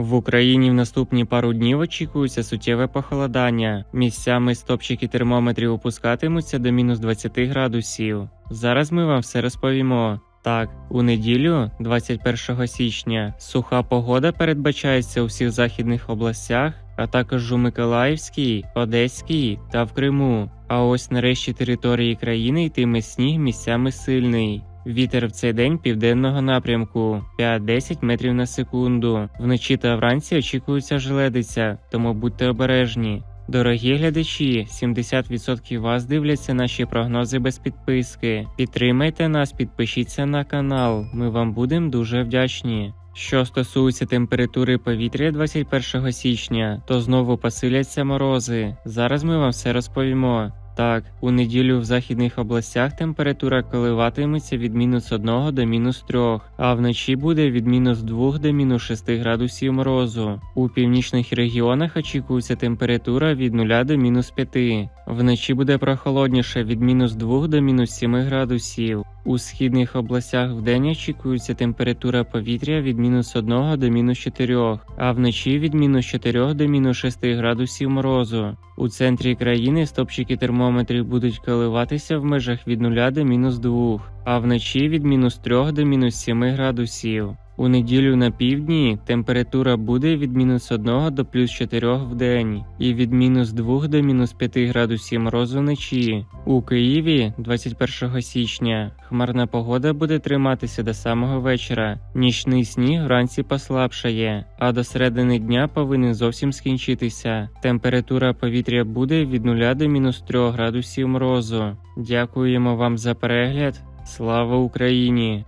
В Україні в наступні пару днів очікується суттєве похолодання. Місцями стопчики термометрів опускатимуться до мінус 20 градусів. Зараз ми вам все розповімо. Так, у неділю, 21 січня, суха погода передбачається у всіх західних областях, а також у Миколаївській, Одеській та в Криму. А ось нарешті території країни йтиме сніг місцями сильний. Вітер в цей день південного напрямку 5-10 метрів на секунду. Вночі та вранці очікується желедиця, тому будьте обережні. Дорогі глядачі, 70% вас дивляться наші прогнози без підписки. Підтримайте нас, підпишіться на канал. Ми вам будемо дуже вдячні. Що стосується температури повітря 21 січня, то знову посиляться морози. Зараз ми вам все розповімо. Так, у неділю в західних областях температура коливатиметься від мінус 1 до мінус 3, а вночі буде від мінус 2 до мінус 6 градусів морозу. У північних регіонах очікується температура від 0 до мінус 5. Вночі буде прохолодніше від мінус 2 до мінус 7 градусів. У східних областях вдень очікується температура повітря від мінус 1 до мінус 4, а вночі від мінус 4 до мінус 6 градусів морозу. У центрі країни стопчики термометрів будуть коливатися в межах від 0 до мінус 2, а вночі від мінус 3 до мінус 7 градусів. У неділю на півдні температура буде від мінус 1 до плюс 4 в день і від мінус 2 до мінус 5 градусів морозу вночі. У Києві 21 січня хмарна погода буде триматися до самого вечора. Нічний сніг вранці послабшає, а до середини дня повинен зовсім скінчитися. Температура повітря буде від 0 до мінус 3 градусів морозу. Дякуємо вам за перегляд. Слава Україні!